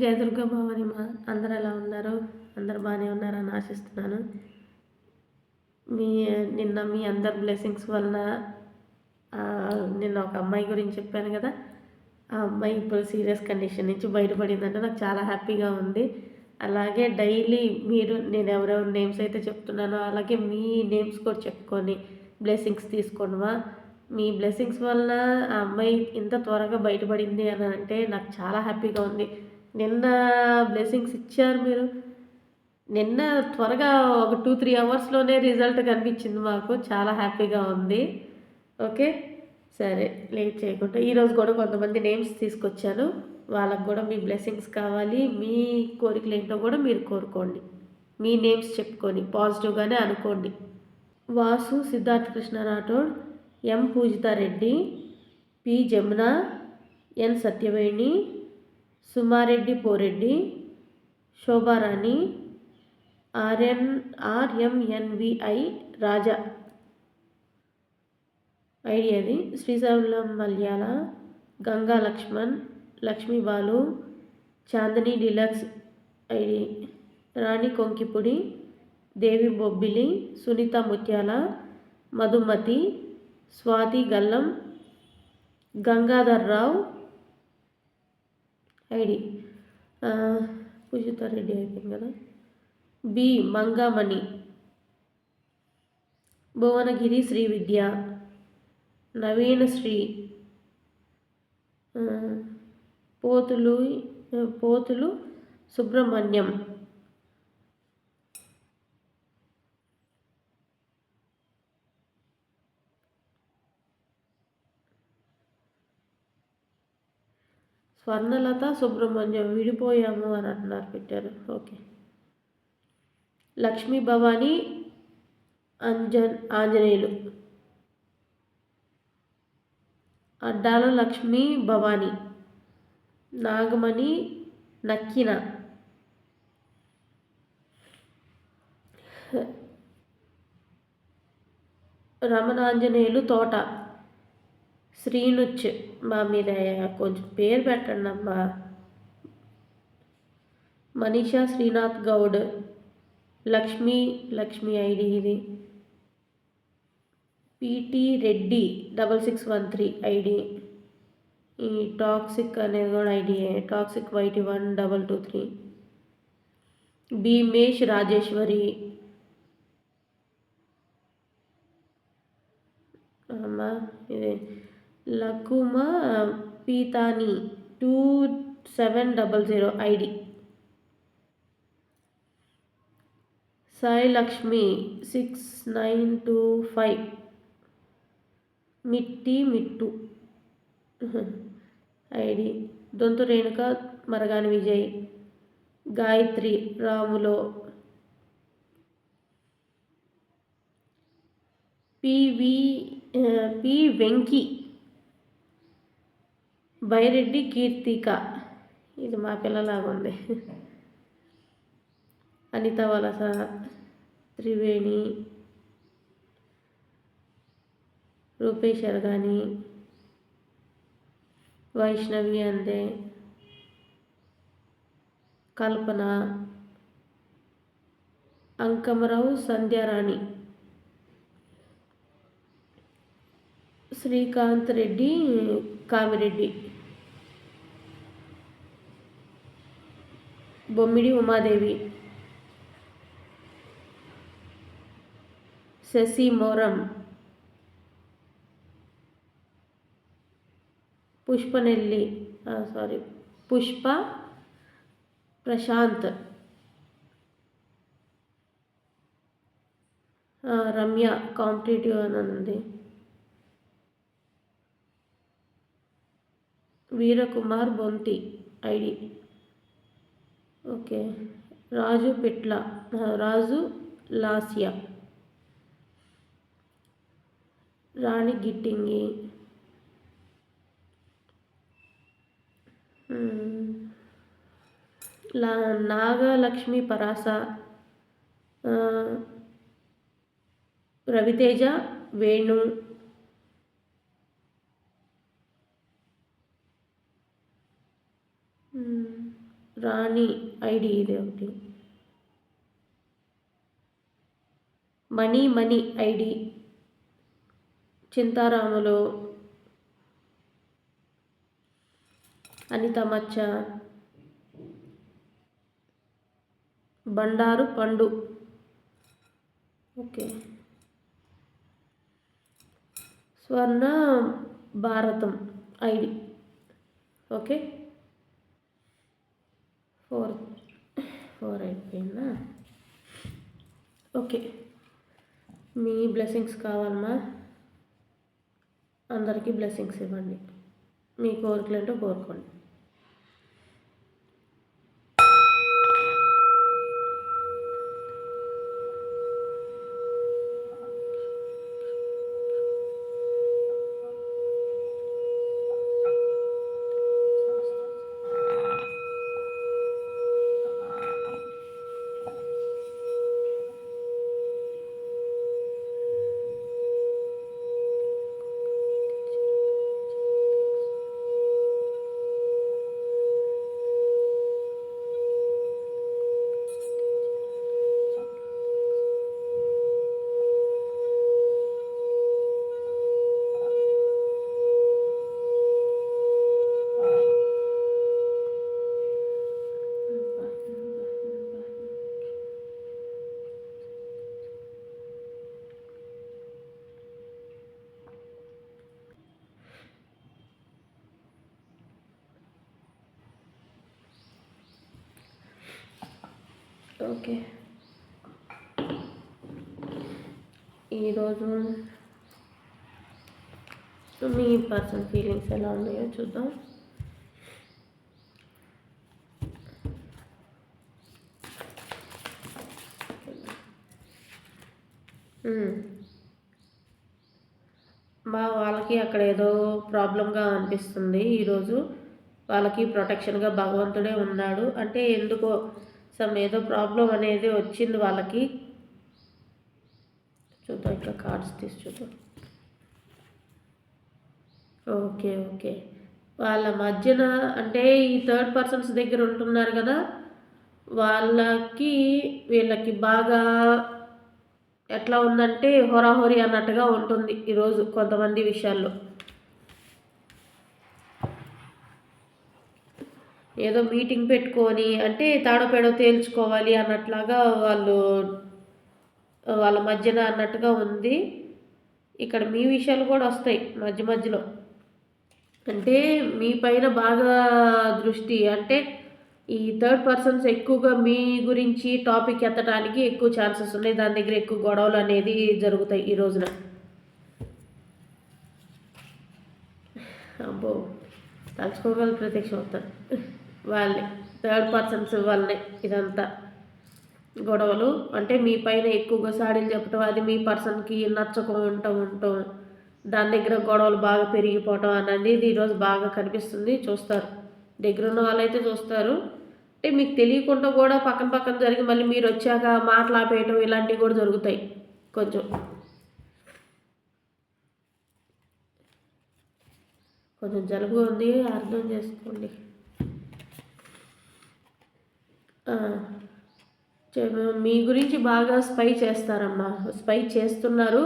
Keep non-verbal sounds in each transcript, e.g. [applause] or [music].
జయ దుర్గా భవాని మా అందరు ఎలా ఉన్నారు? అందరు బాగానే ఉన్నారని ఆశిస్తున్నాను. మీ నిన్న మీ అందరి బ్లెస్సింగ్స్ వలన నిన్న ఒక అమ్మాయి గురించి చెప్పాను కదా. ఆ అమ్మాయి ఇప్పుడు సీరియస్ కండిషన్ నుంచి బయటపడిందంటే. నాకు చాలా హ్యాపీగా ఉంది. అలాగే డైలీ మీరు నేను ఎవరెవరి నేమ్స్ అయితే చెప్తున్నానో అలాగే మీ నేమ్స్ కూడా చెప్పుకొని బ్లెస్సింగ్స్ తీసుకోండివా మీ. బ్లెస్సింగ్స్ వలన ఆ అమ్మాయి ఇంత త్వరగా బయటపడింది అని అంటే నాకు చాలా హ్యాపీగా ఉంది. నిన్న బ్లెస్సింగ్స్ ఇచ్చారు మీరు. నిన్న త్వరగా ఒక టూ త్రీ అవర్స్లోనే రిజల్ట్ కనిపించింది మాకు. చాలా హ్యాపీగా ఉంది. ఓకే సరే లేట్ చేయకుండా. ఈరోజు కూడా కొంతమంది నేమ్స్ తీసుకొచ్చాను. వాళ్ళకు కూడా మీ బ్లెస్సింగ్స్ కావాలి. మీ కోరికలు ఏంటో కూడా మీరు కోరుకోండి. మీ నేమ్స్ చెప్పుకొని పాజిటివ్గానే అనుకోండి. Vasu Siddhartha Krishna Rathod M Pujitha Reddy P Jamuna N Satyaveni Suma Reddy Poreddy Shobharani RN RMNVI Raja. ఐడియాది Srisailam Malyala Ganga Lakshman Lakshmi Balu Chandini deluxe ID. Rani Konkipudi Devi Bobbili Sunitha Muthyala Madhumathi Swathi Gallam Gangadhar Rao ID. Pujitha Reddy అయిపోయింది కదా. B Mangamani. Bhuvanagiri Sri Vidya. Naveena Sri. Pothulu Pothulu Subrahmanyam. Swarnalatha Subrahmanyam విడిపోయాము అని అంటున్నారు పెట్టారు. Okay. Lakshmi Bhavani Anjan Anjaneyulu. Addala Lakshmi Bhavani Nagamani Nakkina. Ramananjaneyulu Thota. శ్రీనుచ్. మా మీద కొంచెం పేరు పెట్టండి అమ్మా మనీషా శ్రీనాథ్ గౌడ్ లక్ష్మీ లక్ష్మీ ఐడి ఇది PT Reddy double six one three ID ఈ టాక్సిక్ అనేది కూడా ID toxic YT one double two three Bheemesh Rajeshwari అమ్మా ఇది Lakuma Peethani two seven double zero ID. Sai Lakshmi six nine two five. మిట్టి Mittu. ID Donthu Renuka Maragani Vijay. Gayathri రాములో. PV P Venki. Byreddy Keerthika. ఇది మా పిల్లలాగా ఉంది అనిత వలస త్రివేణి రూపేష్ అరగాని వైష్ణవి అందే కల్పన అంకమరావు సంధ్యారాణి. శ్రీకాంత్ రెడ్డి కామిరెడ్డి. బొమ్మిడి ఉమాదేవి. శశి మోరం. పుష్పనెల్లి సారీ పుష్ప ప్రశాంత్. రమ్య కాంపిటేటివ్ అని ఉంది వీరకుమార్ బొంతి ఐడి. ఓకే. రాజు పిట్ల రాజు లాసియా. రాణి గిట్టింగి. లా నాగలక్ష్మి పరాస. రవితేజ వేణు మ్మ్. రాణి ఐడి ఇది ఒకటి. మణి మణి ఐడి. చింతారాములు అనిత మచ్చ. బండారు పండు. ఓకే. స్వర్ణ భారతం ఐడి. ఓకే. ఫోర్ ఫోర్ అయిపోయిందా? ఓకే. మీ బ్లెస్సింగ్స్ కావాలమ్మా. అందరికీ బ్లెస్సింగ్స్ ఇవ్వండి. మీ కోరికలు కోరుకోండి. ఓకే. ఈరోజు మీ పర్సనల్ ఫీలింగ్స్ ఎలా ఉన్నాయో చూద్దాం. మా వాళ్ళకి అక్కడ ఏదో ప్రాబ్లంగా అనిపిస్తుంది ఈరోజు. వాళ్ళకి ప్రొటెక్షన్గా భగవంతుడే ఉన్నాడు. అంటే ఎందుకో సమ్ ఏదో ప్రాబ్లం అనేది వచ్చింది వాళ్ళకి. చూద్దాం ఇట్లా కార్డ్స్ తీసి చూద్దాం ఓకే ఓకే వాళ్ళ మధ్యన అంటే ఈ థర్డ్ పర్సన్స్ దగ్గర ఉంటున్నారు కదా వాళ్ళకి వీళ్ళకి బాగా ఎట్లా ఉందంటే హోరాహోరీ అన్నట్టుగా ఉంటుంది ఈరోజు కొంతమంది విషయాల్లో. ఏదో మీటింగ్ పెట్టుకొని అంటే తాడోపేడో తేల్చుకోవాలి అన్నట్లాగా వాళ్ళు వాళ్ళ మధ్యన అన్నట్టుగా ఉంది. ఇక్కడ మీ విషయాలు కూడా వస్తాయి మధ్య మధ్యలో. అంటే మీ పైన బాగా దృష్టి అంటే ఈ థర్డ్ పర్సన్స్ ఎక్కువగా మీ గురించి టాపిక్ ఎత్తడానికి ఎక్కువ ఛాన్సెస్ ఉన్నాయి. దాని దగ్గర ఎక్కువ గొడవలు అనేది జరుగుతాయి ఈ రోజున. అబ్బో తలుచుకోగల ప్రత్యక్షం అవుతాను వాళ్ళే థర్డ్ పర్సన్స్ వాళ్ళే ఇదంతా. గొడవలు అంటే మీ పైన ఎక్కువగా సాడీలు చెప్పడం అది మీ పర్సన్కి నచ్చకుండా ఉండటం దాని దగ్గర గొడవలు బాగా పెరిగిపోవటం అనేది ఈరోజు బాగా కనిపిస్తుంది చూస్తారు. దగ్గర ఉన్న వాళ్ళైతే చూస్తారు. అంటే మీకు తెలియకుండా కూడా పక్కన పక్కన జరిగి మళ్ళీ మీరు వచ్చాక మాట్లాపేయటం ఇలాంటివి కూడా జరుగుతాయి కొంచెం. కొంచెం జలుబు ఉంది అర్థం చేసుకోండి ఆ, చె- మీ గురించి బాగా స్పై చేస్తారమ్మా. స్పై చేస్తున్నారు.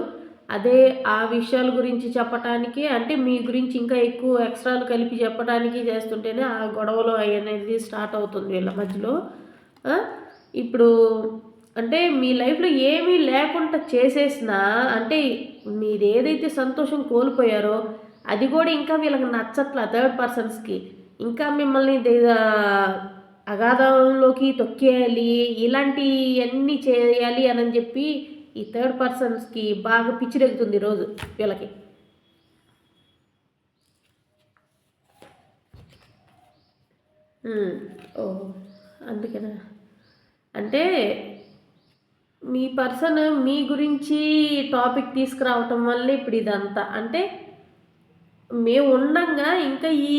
అదే ఆ విషయాల గురించి చెప్పటానికి అంటే మీ గురించి ఇంకా ఎక్కువ ఎక్స్ట్రాలు కలిపి చెప్పడానికి చేస్తుంటేనే ఆ గొడవలు అనేది స్టార్ట్ అవుతుంది వీళ్ళ మధ్యలో. ఇప్పుడు అంటే మీ లైఫ్లో ఏమీ లేకుండా చేసేసినా అంటే మీరు ఏదైతే సంతోషం కోల్పోయారో అది కూడా ఇంకా వీళ్ళకి నచ్చట్ల థర్డ్ పర్సన్స్కి. ఇంకా మిమ్మల్ని అగాధంలోకి తొక్కేయాలి ఇలాంటివన్నీ చేయాలి అని చెప్పి ఈ థర్డ్ పర్సన్స్కి బాగా పిచ్చిరెగుతుంది రోజు వీళ్ళకి. ఓ అందుకేనా? అంటే మీ పర్సన్ మీ గురించి టాపిక్ తీసుకురావటం వల్ల ఇప్పుడు ఇదంతా. అంటే మేము ఉండంగా ఇంకా ఈ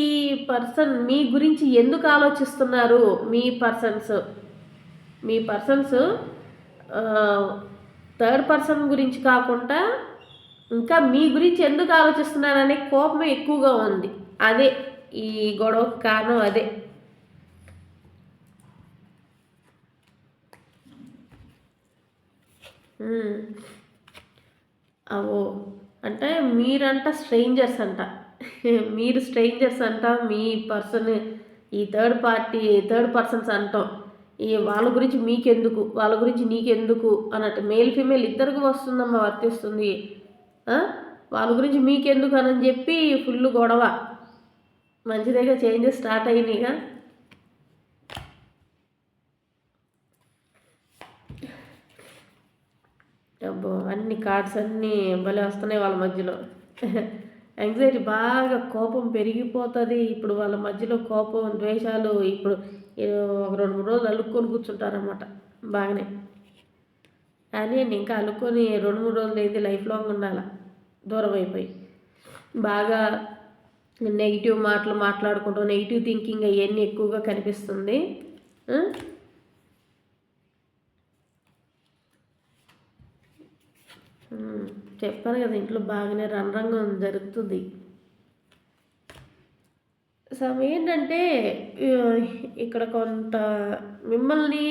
పర్సన్ మీ గురించి ఎందుకు ఆలోచిస్తున్నారు? మీ పర్సన్స్. మీ పర్సన్స్ థర్డ్ పర్సన్ గురించి కాకుండా ఇంకా మీ గురించి ఎందుకు ఆలోచిస్తున్నారనే కోపం ఎక్కువగా ఉంది. అదే ఈ గొడవకు కారణం అదే. అవో అంటే మీరంట స్ట్రేంజర్స్ అంట. మీరు స్ట్రేంజర్స్ అంట మీ పర్సన్ ఈ థర్డ్ పార్టీ థర్డ్ పర్సన్స్ అంటాం. ఈ వాళ్ళ గురించి మీకెందుకు? వాళ్ళ గురించి నీకెందుకు? అన్నట్టు మేల్ ఫీమేల్ ఇద్దరికి వస్తుందమ్మా వర్తిస్తుంది. వాళ్ళ గురించి మీకెందుకు అని చెప్పి ఫుల్ గొడవ. మంచిదేగా చేంజెస్ స్టార్ట్ అయినాయిగా. అబ్బో అన్ని కార్డ్స్ అన్నీ భలే వస్తున్నాయి వాళ్ళ మధ్యలో. యాంగ్జైటీ బాగా కోపం పెరిగిపోతుంది. ఇప్పుడు వాళ్ళ మధ్యలో కోపం ద్వేషాలు ఇప్పుడు ఒక రెండు మూడు రోజులు అలుక్కొని కూర్చుంటారన్నమాట. బాగానే. కానీ ఇంకా అలుక్కొని రెండు మూడు రోజులు అయితే లైఫ్ లాంగ్ ఉండాల? దూరం అయిపోయి. బాగా నెగిటివ్ మాటలు మాట్లాడుకుంటూ నెగిటివ్ థింకింగ్ అవన్నీ ఎక్కువగా కనిపిస్తుంది ఆ? ఉమ్, చెప్పాను కదా ఇంట్లో బాగానే రణరంగం జరుగుతుంది. సో ఏంటంటే ఇక్కడ కొంత మిమ్మల్ని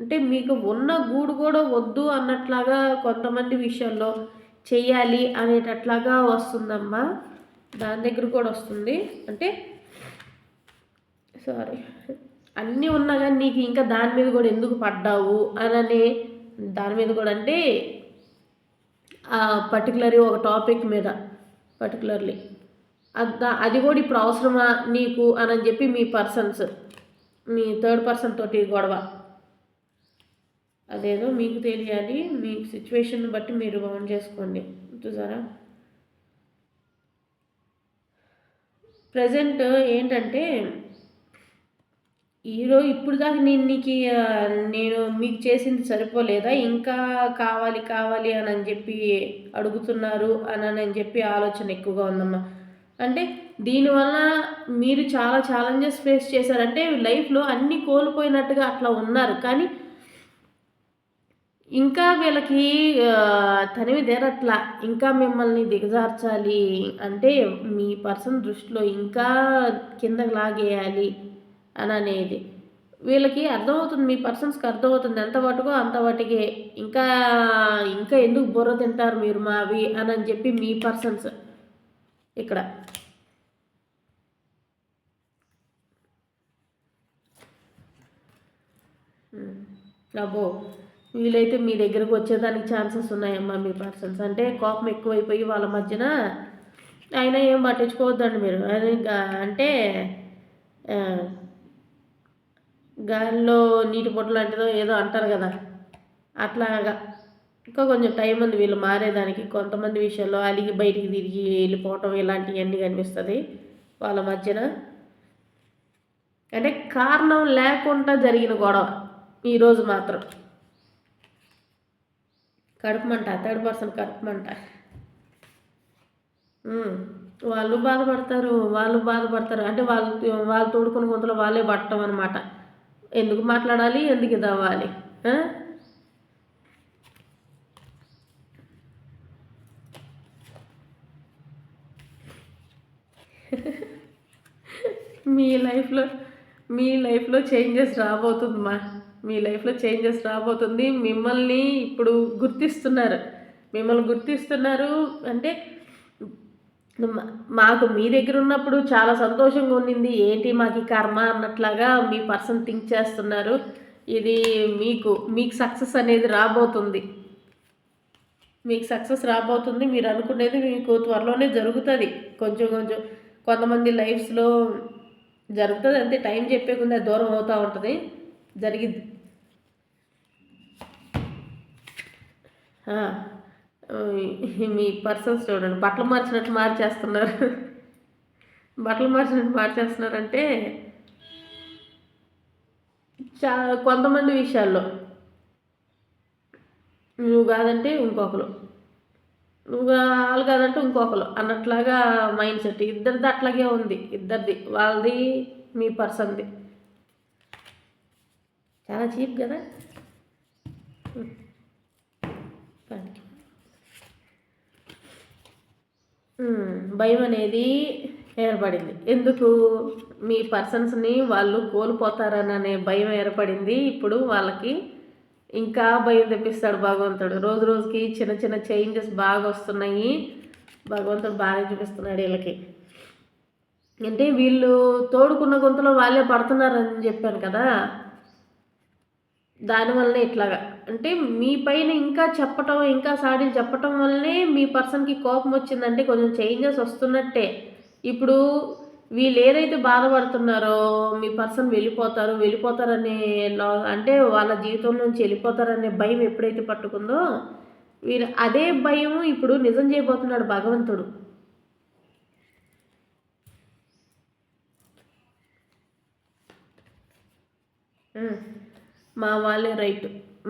అంటే మీకు ఉన్న గూడు కూడా వద్దు అన్నట్లాగా కొంతమంది విషయాల్లో చేయాలి అనేటట్లాగా వస్తుందమ్మా. దాని దగ్గర కూడా వస్తుంది. అంటే సారీ అన్నీ ఉన్నా కానీ నీకు ఇంకా దాని మీద కూడా ఎందుకు పడ్డావు? అననే దాని మీద కూడా అంటే పర్టికులర్గా ఒక టాపిక్ మీద పర్టికులర్లీ అది కూడా ఇప్పుడు అవసరమా నీకు అని చెప్పి మీ పర్సన్స్ మీ థర్డ్ పర్సన్ తోటి గొడవ. అదేదో మీకు తెలియాలి మీ సిచ్యువేషన్ బట్టి మీరు బౌండ్ చేసుకోండి. చూసారా? ప్రజెంట్ ఏంటంటే ఈరోజు ఇప్పుడు దాకా నేను నీకు నేను మీకు చేసింది సరిపోలేదా? ఇంకా కావాలి కావాలి అని అని చెప్పి అడుగుతున్నారు అని అని చెప్పి ఆలోచన ఎక్కువగా ఉందమ్మా. అంటే దీనివల్ల మీరు చాలా ఛాలెంజెస్ ఫేస్ చేశారంటే లైఫ్లో అన్నీ కోల్పోయినట్టుగా అట్లా ఉన్నారు. కానీ ఇంకా వీళ్ళకి తనివి తీరట్లా ఇంకా మిమ్మల్ని దిగజార్చాలి అంటే మీ పర్సన్ దృష్టిలో ఇంకా కిందకి లాగేయాలి. అని అనేది. వీళ్ళకి అర్థమవుతుంది మీ పర్సన్స్కి అర్థమవుతుంది ఎంత వాటికో అంత వాటికే. ఇంకా ఇంకా ఎందుకు బుర్ర తింటారు మీరు మావి అని అని చెప్పి మీ పర్సన్స్ ఇక్కడ. అబ్బో వీలైతే మీ దగ్గరకు వచ్చేదానికి ఛాన్సెస్ ఉన్నాయమ్మా మీ పర్సన్స్. అంటే కోపం ఎక్కువైపోయి వాళ్ళ మధ్యన అయినా ఏం పట్టించుకోవద్దండి మీరు. అది ఇంకా అంటే గాలిలో నీటి పొట్టు లాంటిదో ఏదో అంటారు కదా. అట్లాగా. ఇంకా కొంచెం టైం ఉంది వీళ్ళు మారేదానికి. కొంతమంది విషయాల్లో అలిగి బయటికి తిరిగి వెళ్ళిపోవటం ఇలాంటివన్నీ కనిపిస్తుంది వాళ్ళ మధ్యన. అంటే కారణం లేకుండా జరిగిన గొడవ ఈరోజు మాత్రం. కడుపుమంట థర్డ్ పర్సన్ కడుపుమంట. వాళ్ళు బాధపడతారు వాళ్ళు బాధపడతారు. అంటే వాళ్ళు వాళ్ళు తోడుకుని గుంతలో వాళ్ళే పట్టడం అనమాట ఎందుకు మాట్లాడాలి? ఎందుకు ఇది అవ్వాలి? మీ లైఫ్లో మీ లైఫ్లో చేంజెస్ రాబోతుందమ్మా మీ లైఫ్లో చేంజెస్ రాబోతుంది. మిమ్మల్ని ఇప్పుడు గుర్తిస్తున్నారు. మిమ్మల్ని గుర్తిస్తున్నారు అంటే మాకు మీ దగ్గర ఉన్నప్పుడు చాలా సంతోషంగా ఉండింది ఏంటి మాకు ఈ కర్మ అన్నట్లాగా మీ పర్సన్ థింక్ చేస్తున్నారు. ఇది మీకు మీకు సక్సెస్ అనేది రాబోతుంది. మీకు సక్సెస్ రాబోతుంది. మీరు అనుకునేది మీకు త్వరలోనే జరుగుతుంది. కొంచెం కొంచెం కొంతమంది లైఫ్స్లో జరుగుతుంది. అంతే టైం చెప్పేకుండా దూరం అవుతూ ఉంటుంది. జరిగిద్ది మీ పర్సన్స్ చూడండి. బట్టలు మార్చినట్టు మార్చేస్తున్నారు. బట్టలు మార్చినట్టు మార్చేస్తున్నారంటే చా కొంతమంది విషయాల్లో. నువ్వు కాదంటే ఇంకొకరు. నువ్వు వాళ్ళు కాదంటే ఇంకొకరు అన్నట్లాగా మైండ్ సెట్. ఇద్దరిది అట్లాగే ఉంది. ఇద్దరిది. వాళ్ళది మీ పర్సన్ది చాలా చీప్ కదా? భయం అనేది ఏర్పడింది. ఎందుకు? మీ పర్సన్స్ని వాళ్ళు కోల్పోతారని అనే భయం ఏర్పడింది. ఇప్పుడు వాళ్ళకి ఇంకా భయం తెప్పిస్తాడు భగవంతుడు. రోజు రోజుకి చిన్న చిన్న చేంజెస్ బాగా వస్తున్నాయి. భగవంతుడు బాగా చూపిస్తున్నాడు వీళ్ళకి. అంటే వీళ్ళు తోడుకున్న గొంతులో వాళ్ళే పడుతున్నారని చెప్పాను కదా. దానివల్లనే ఇట్లాగా. అంటే మీ పైన ఇంకా చెప్పటం ఇంకా సాడీలు చెప్పటం వల్లనే మీ పర్సన్కి కోపం వచ్చిందంటే కొంచెం చేంజెస్ వస్తున్నట్టే. ఇప్పుడు వీళ్ళు ఏదైతే బాధపడుతున్నారో మీ పర్సన్ వెళ్ళిపోతారు వెళ్ళిపోతారనే అంటే వాళ్ళ జీవితం నుంచి వెళ్ళిపోతారనే భయం ఎప్పుడైతే పట్టుకుందో వీరు అదే భయం ఇప్పుడు నిజం చేయబోతున్నాడు భగవంతుడు. మా వాళ్ళే రైట్.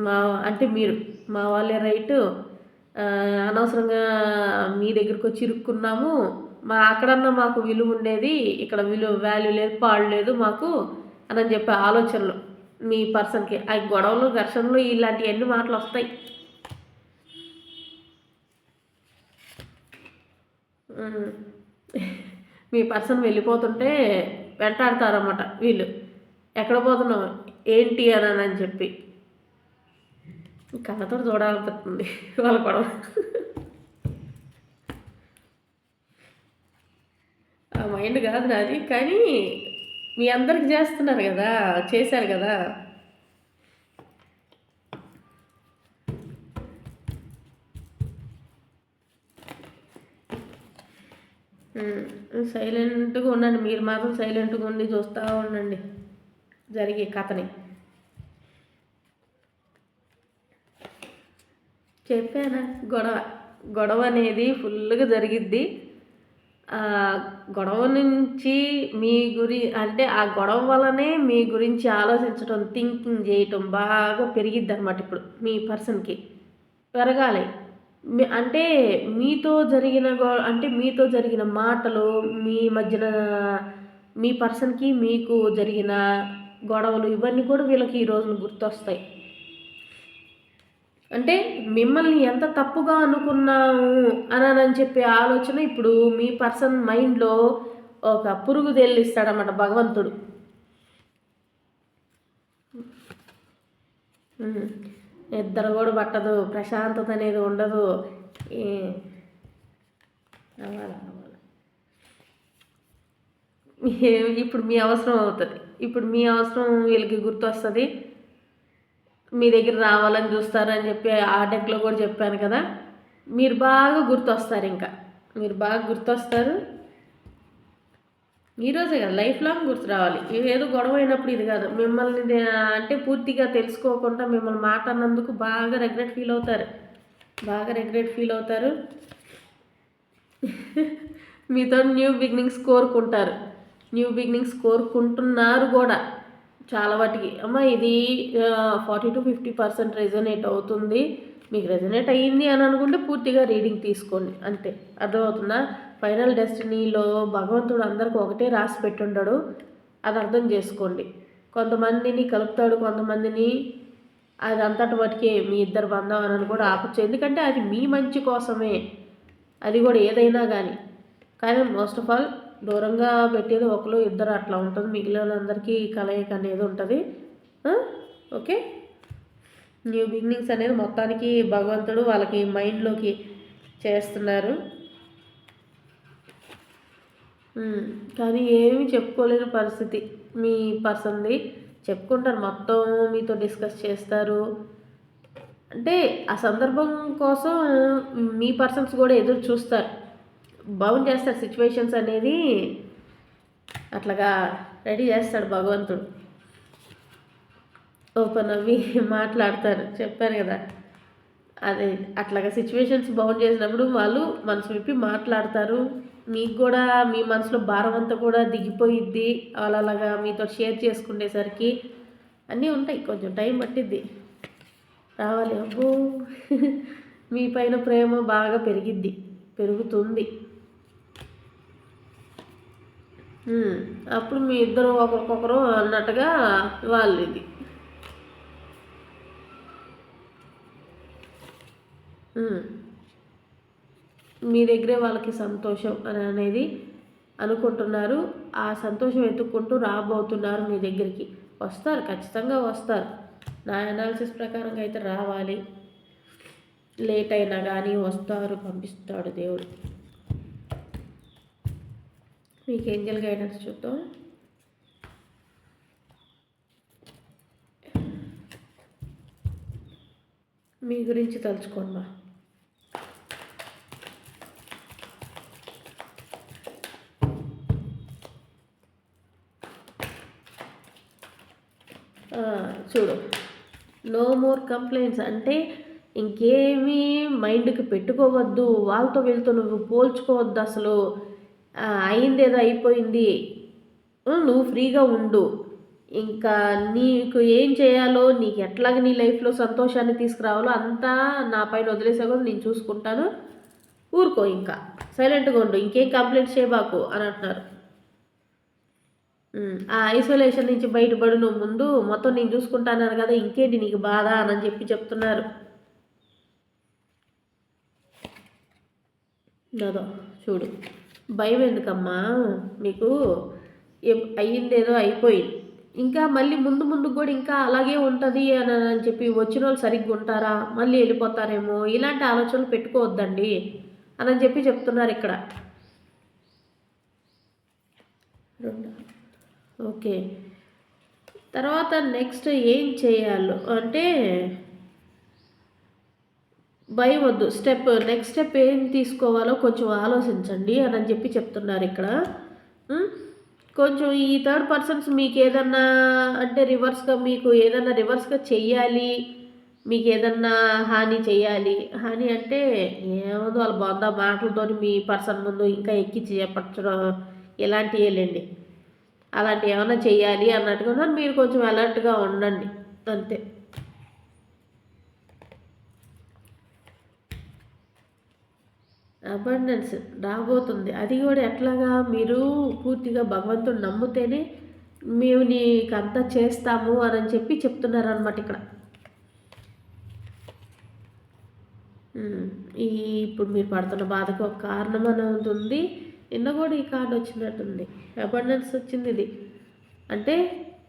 మా అంటే మీరు మా వాళ్ళే రైటు. అనవసరంగా మీ దగ్గరకు వచ్చి ఇరుక్కున్నాము. మా అక్కడన్నా మాకు విలువ ఉండేది ఇక్కడ విలువ వాల్యూ లేదు పాడు లేదు మాకు అని చెప్పే ఆలోచనలు మీ పర్సన్కి. ఆ గొడవలు ఘర్షణలు ఇలాంటివన్నీ మాటలు వస్తాయి. మీ పర్సన్ వెళ్ళిపోతుంటే వెంటాడతారన్నమాట వీళ్ళు. ఎక్కడ పోతున్నావు? ఏంటి అని అని చెప్పి. కళ్ళతో చూడాలనిపిస్తుంది వాళ్ళ గొడవ. ఆ మైండ్ కాదు నాది కానీ మీ అందరికి చేస్తున్నారు కదా చేశారు కదా. సైలెంట్గా ఉండండి మీరు మాత్రం సైలెంట్గా ఉండి చూస్తూ ఉండండి. జరిగే కథని. చెప్పానా? గొడవ గొడవ అనేది ఫుల్గా జరిగిద్ది. గొడవ నుంచి మీ గురి అంటే ఆ గొడవ వల్లనే మీ గురించి ఆలోచించడం థింకింగ్ చేయటం బాగా పెరిగిద్ది అనమాట ఇప్పుడు మీ పర్సన్కి. పెరగాలి. అంటే మీతో జరిగిన గొ అంటే మీతో జరిగిన మాటలు మీ మధ్యన మీ పర్సన్కి మీకు జరిగిన గొడవలు ఇవన్నీ కూడా వీళ్ళకి ఈ రోజున గుర్తొస్తాయి. అంటే మిమ్మల్ని ఎంత తప్పుగా అనుకున్నాము అని అని చెప్పే ఆలోచన ఇప్పుడు మీ పర్సన్ మైండ్లో ఒక పురుగు తెల్లిస్తాడన్నమాట భగవంతుడు. నిద్ర కూడా పట్టదు ప్రశాంతత అనేది ఉండదు. అవ్వాలి ఇప్పుడు మీ అవసరం అవుతుంది. ఇప్పుడు మీ అవసరం వీళ్ళకి గుర్తొస్తుంది. మీ దగ్గర రావాలని చూస్తారని చెప్పి ఆ డెక్లో కూడా చెప్పాను కదా. మీరు బాగా గుర్తొస్తారు ఇంకా. మీరు బాగా గుర్తొస్తారు. ఈరోజే కదా లైఫ్ లాంగ్ గుర్తు రావాలి. ఏదో గొడవ అయినప్పుడు ఇది కాదు. మిమ్మల్ని అంటే పూర్తిగా తెలుసుకోకుండా మిమ్మల్ని మాట అన్నందుకు బాగా రెగ్రెట్ ఫీల్ అవుతారు. బాగా రెగ్రెట్ ఫీల్ అవుతారు. [laughs] మీతో న్యూ బిగినింగ్స్ కోరుకుంటారు. న్యూ బిగినింగ్స్ కోరుకుంటున్నారు కూడా. చాలా వాటికి. అమ్మ ఇది forty to fifty percent resonate అవుతుంది. మీకు రెజనేట్ అయ్యింది అని అనుకుంటే పూర్తిగా రీడింగ్ తీసుకోండి. అంతే. అర్థమవుతుందా? ఫైనల్ డెస్టినీలో భగవంతుడు అందరికి ఒకటే రాసి పెట్టుండడు. అది అర్థం చేసుకోండి. కొంతమందిని కలుపుతాడు కొంతమందిని అది అంతటి వాటికే మీ ఇద్దరు బంధం అని కూడా ఆపచ్చు. ఎందుకంటే అది మీ మంచి కోసమే. అది కూడా ఏదైనా కానీ. కానీ మోస్ట్ ఆఫ్ ఆల్ దూరంగా పెట్టేది ఒకరు ఇద్దరు అట్లా ఉంటుంది. మిగిలిన అందరికీ కలయిక అనేది ఉంటుంది. ఓకే? న్యూ బిగినింగ్స్ అనేది మొత్తానికి భగవంతుడు వాళ్ళకి మైండ్లోకి చేస్తున్నారు. కానీ ఏమీ చెప్పుకోలేని పరిస్థితి. మీ పర్సన్ది చెప్పుకుంటారు. మొత్తం మీతో డిస్కస్ చేస్తారు. అంటే ఆ సందర్భం కోసం మీ పర్సన్స్ కూడా ఎదురు చూస్తారు. బాగుంది చేస్తాడు సిచ్యువేషన్స్ అనేది అట్లాగా రెడీ చేస్తాడు భగవంతుడు. ఓపెన్ అవి [laughs] మాట్లాడతారు. చెప్పారు కదా. అదే అట్లాగా సిచ్యువేషన్స్ బాగుంది చేసినప్పుడు వాళ్ళు మనసు విప్పి మాట్లాడతారు. మీకు కూడా మీ మనసులో భారం అంతా కూడా దిగిపోయిద్ది. అలాగా మీతో షేర్ చేసుకునేసరికి అన్నీ ఉంటాయి. కొంచెం టైం పట్టిద్ది. రావాలి. అబ్బో. [laughs] మీ పైన ప్రేమ బాగా పెరిగిద్ది. పెరుగుతుంది. అప్పుడు మీ ఇద్దరు ఒకరికొకరు అన్నట్టుగా వాళ్ళు ఇది మీ దగ్గరే వాళ్ళకి సంతోషం అని అనేది అనుకుంటున్నారు. ఆ సంతోషం ఎత్తుక్కుంటూ రాబోతున్నారు మీ దగ్గరికి. వస్తారు ఖచ్చితంగా వస్తారు. నా అనాలిసిస్ ప్రకారంగా అయితే రావాలి. లేట్ అయినా కానీ వస్తారు పంపిస్తాడు దేవుడు. మీకు ఏంజల్ గైడెన్స్ చూద్దాం. మీ గురించి తలుచుకోండి చూడు. నో మోర్ కంప్లైంట్స్ అంటే ఇంకేమీ మైండ్కి పెట్టుకోవద్దు. వాళ్ళతో వీళ్ళతో నువ్వు పోల్చుకోవద్దు అసలు. అయిందేదో అయిపోయింది. నువ్వు ఫ్రీగా ఉండు. ఇంకా నీకు ఏం చేయాలో నీకు ఎట్లాగ నీ లైఫ్లో సంతోషాన్ని తీసుకురావాలో అంతా నా పైన వదిలేసే కూడా నేను చూసుకుంటాను. ఊరుకో ఇంకా. సైలెంట్గా ఉండు. ఇంకేం కంప్లైంట్ చేయబాకు అని అంటున్నారు. ఆ ఐసోలేషన్ నుంచి బయటపడు నువ్వు ముందు. మొత్తం నేను చూసుకుంటాను కదా ఇంకేంటి నీకు బాధ అని చెప్పి చెప్తున్నారు. అదో చూడు. భయం ఎందుకమ్మా మీకు అయ్యిందేదో అయిపోయింది ఇంకా మళ్ళీ ముందు ముందు కూడా ఇంకా అలాగే ఉంటుంది అని అని చెప్పి వచ్చిన వాళ్ళు సరిగ్గా ఉంటారా? మళ్ళీ వెళ్ళిపోతారేమో? ఇలాంటి ఆలోచనలు పెట్టుకోవద్దండి అని చెప్పి చెప్తున్నారు ఇక్కడ. ఓకే. తర్వాత నెక్స్ట్ ఏం చేయాలో? అంటే భయం వద్దు స్టెప్ నెక్స్ట్ స్టెప్ ఏం తీసుకోవాలో కొంచెం ఆలోచించండి అని చెప్పి చెప్తున్నారు ఇక్కడ. కొంచెం ఈ థర్డ్ పర్సన్స్ మీకు ఏదన్నా అంటే రివర్స్గా మీకు ఏదన్నా రివర్స్గా చెయ్యాలి మీకు ఏదన్నా హాని చేయాలి హాని అంటే ఏమో వాళ్ళ బాగుందా మాటలతో మీ పర్సన్ ముందు ఇంకా ఎక్కించి చేపట్టడం ఇలాంటివి లేండి. అలాంటివి ఏమైనా చేయాలి అన్నట్టుగా మీరు కొంచెం అలర్ట్గా ఉండండి. అంతే. అబండెన్స్ రాబోతుంది. అది కూడా ఎట్లాగా మీరు పూర్తిగా భగవంతుడు నమ్మితేనే మేము నీకు అంతా చేస్తాము అని చెప్పి చెప్తున్నారనమాట ఇక్కడ. ఈ ఇప్పుడు మీరు పడుతున్న బాధకు ఒక కారణం అనేది ఉంది నిన్న కూడా ఈ కార్డు వచ్చినట్టుంది. అబండెన్స్ వచ్చింది ఇది. అంటే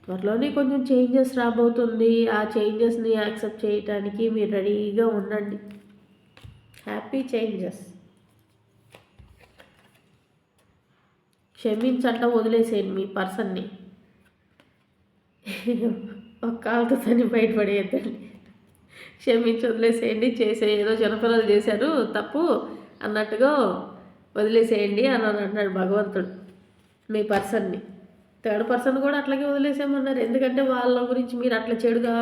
త్వరలోనే కొంచెం చేంజెస్ రాబోతుంది. ఆ చేంజెస్ని యాక్సెప్ట్ చేయడానికి మీరు రెడీగా ఉండండి. హ్యాపీ చేంజెస్ క్షమించంట వదిలేసేయండి మీ పర్సన్ని. ఒక కాలుతో తని బయటపడేయద్దండి. క్షమించి వదిలేసేయండి చేసే ఏదో చిన్నపిల్లలు చేశారు తప్పు అన్నట్టుగా వదిలేసేయండి అని అన్నాడు భగవంతుడు మీ పర్సన్ని. థర్డ్ పర్సన్ కూడా అట్లాగే వదిలేసేయమన్నారు. ఎందుకంటే వాళ్ళ గురించి మీరు అట్లా చెడుగా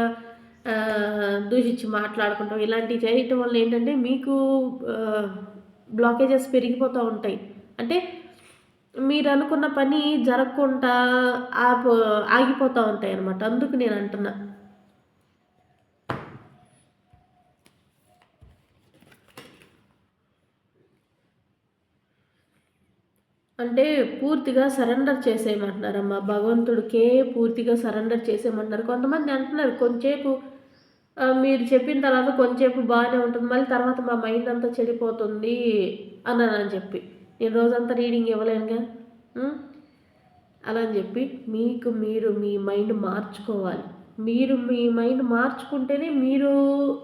దూషించి మాట్లాడుకుంటాం. ఇలాంటివి చేయటం వల్ల ఏంటంటే మీకు బ్లాకేజెస్ పెరిగిపోతూ ఉంటాయి. అంటే మీరు అనుకున్న పని జరగకుండా ఆపు ఆగిపోతూ ఉంటాయి అన్నమాట. అందుకు నేను అంటున్నా. అంటే పూర్తిగా సరెండర్ చేసేయమంటున్నారమ్మా. భగవంతుడికే పూర్తిగా సరెండర్ చేసేయమంటున్నారు. కొంతమంది అంటున్నారు కొంచెంసేపు మీరు చెప్పిన తర్వాత కొంచెంసేపు బాగానే ఉంటుంది. మళ్ళీ తర్వాత మా మైండ్ అంతా చెడిపోతుంది అన్నానని చెప్పి. నేను రోజంతా రీడింగ్ ఇవ్వలేనుగా? అలా అని చెప్పి మీకు మీరు మీ మైండ్ మార్చుకోవాలి. మీరు మీ మైండ్ మార్చుకుంటేనే మీరు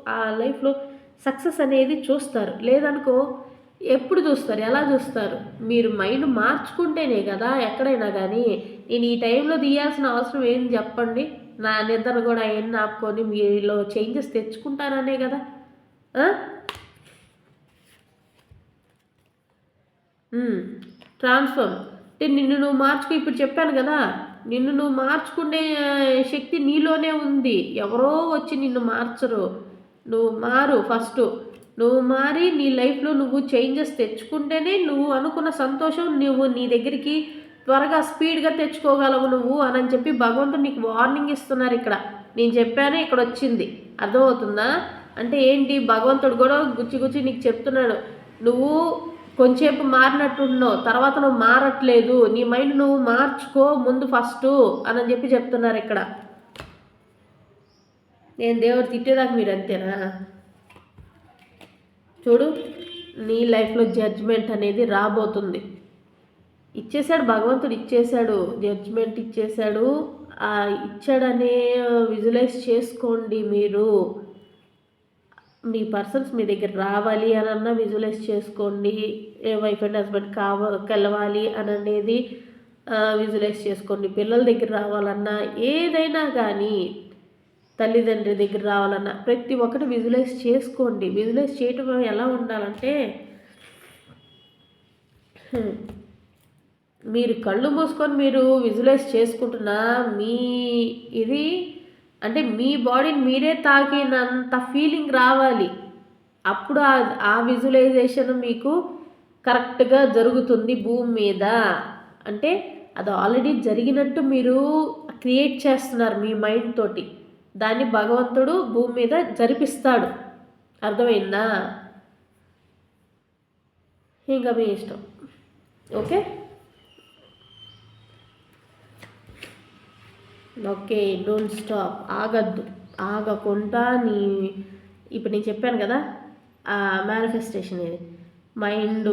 ఆ లైఫ్లో సక్సెస్ అనేది చూస్తారు. లేదనుకో ఎప్పుడు చూస్తారు? ఎలా చూస్తారు? మీరు మైండ్ మార్చుకుంటేనే కదా ఎక్కడైనా కానీ నేను ఈ టైంలో తీయాల్సిన అవసరం ఏంది చెప్పండి? నా నిద్ర కూడా ఏం ఆపుకొని మీలో చేంజెస్ తెచ్చుకుంటారనే కదా. ట్రాన్స్ఫర్మ్ అంటే నిన్ను నువ్వు మార్చుకో ఇప్పుడు చెప్పాను కదా. నిన్ను నువ్వు మార్చుకునే శక్తి నీలోనే ఉంది. ఎవరో వచ్చి నిన్ను మార్చరు. నువ్వు మారు ఫస్ట్. నువ్వు మారి నీ లైఫ్లో నువ్వు చేంజెస్ తెచ్చుకుంటేనే నువ్వు అనుకున్న సంతోషం నువ్వు నీ దగ్గరికి త్వరగా స్పీడ్గా తెచ్చుకోగలవు నువ్వు అని చెప్పి భగవంతుడు నీకు వార్నింగ్ ఇస్తున్నారు ఇక్కడ. నేను చెప్పాను ఇక్కడ వచ్చింది. అర్థమవుతుందా? అంటే ఏంటి? భగవంతుడు కూడా గుచ్చి గుచ్చి నీకు చెప్తున్నాడు. నువ్వు కొంచెంసేపు మారినట్టున్నావు తర్వాత నువ్వు మారట్లేదు నీ మైండ్ నువ్వు మార్చుకో ముందు ఫస్ట్ అని చెప్పి చెప్తున్నారు ఇక్కడ. నేను దేవుడు తిట్టేదాకా మీరు అంతేనా? చూడు నీ లైఫ్లో జడ్జ్మెంట్ అనేది రాబోతుంది. ఇచ్చేశాడు భగవంతుడు ఇచ్చేశాడు జడ్జ్మెంట్ ఇచ్చేశాడు. ఇచ్చాడనే విజువలైజ్ చేసుకోండి మీరు. మీ పర్సన్స్ మీ దగ్గర రావాలి అని అన్న విజువలైజ్ చేసుకోండి. వైఫ్ అండ్ హస్బెండ్ కావ కలవాలి అని అనేది విజువలైజ్ చేసుకోండి. పిల్లల దగ్గర రావాలన్నా ఏదైనా కానీ తల్లిదండ్రి దగ్గర రావాలన్నా ప్రతి ఒక్కటి విజువలైజ్ చేసుకోండి. విజువలైజ్ చేయటం ఎలా ఉండాలంటే మీరు కళ్ళు మూసుకొని మీరు విజువలైజ్ చేసుకుంటున్నా మీ ఇది అంటే మీ బాడీని మీరే తాకినంత ఫీలింగ్ రావాలి. అప్పుడు ఆ ఆ విజువలైజేషన్ మీకు కరెక్ట్గా జరుగుతుంది భూమి మీద. అంటే అది ఆల్రెడీ జరిగినట్టు మీరు క్రియేట్ చేస్తున్నారు మీ మైండ్ తోటి. దాన్ని భగవంతుడు భూమి మీద జరిపిస్తాడు. అర్థమైందా? ఇంకా మీ ఇష్టం. Okay okay don't stop. ఆగద్దు. ఆగకుండా నీ ఇప్పుడు నేను చెప్పాను కదా ఆ మేనిఫెస్టేషన్ ఇది మైండ్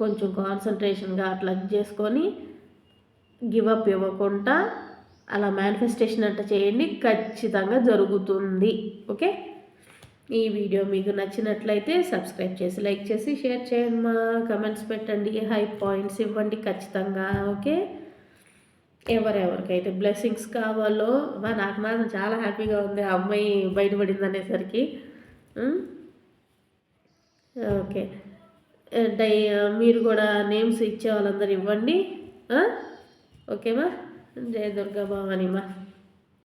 కొంచెం కాన్సన్ట్రేషన్గా అట్లా చేసుకొని గివ్ అప్ ఇవ్వకుండా అలా మేనిఫెస్టేషన్ అంట చేయండి ఖచ్చితంగా జరుగుతుంది. ఓకే? ఈ వీడియో మీకు నచ్చినట్లయితే సబ్స్క్రైబ్ చేసి లైక్ చేసి షేర్ చేయండి మా. కమెంట్స్ పెట్టండి. హై పాయింట్స్ ఇవ్వండి ఖచ్చితంగా. ఓకే? ఎవరెవరికైతే బ్లెస్సింగ్స్ కావాలో మా నాకు మాత్రం చాలా హ్యాపీగా ఉంది ఆ అమ్మాయి బయటపడింది అనేసరికి. ఓకే. డై మీరు కూడా నేమ్స్ ఇచ్చే వాళ్ళందరూ ఇవ్వండి. ఆ? ఓకేమా? జయ దుర్గా భవానిమా.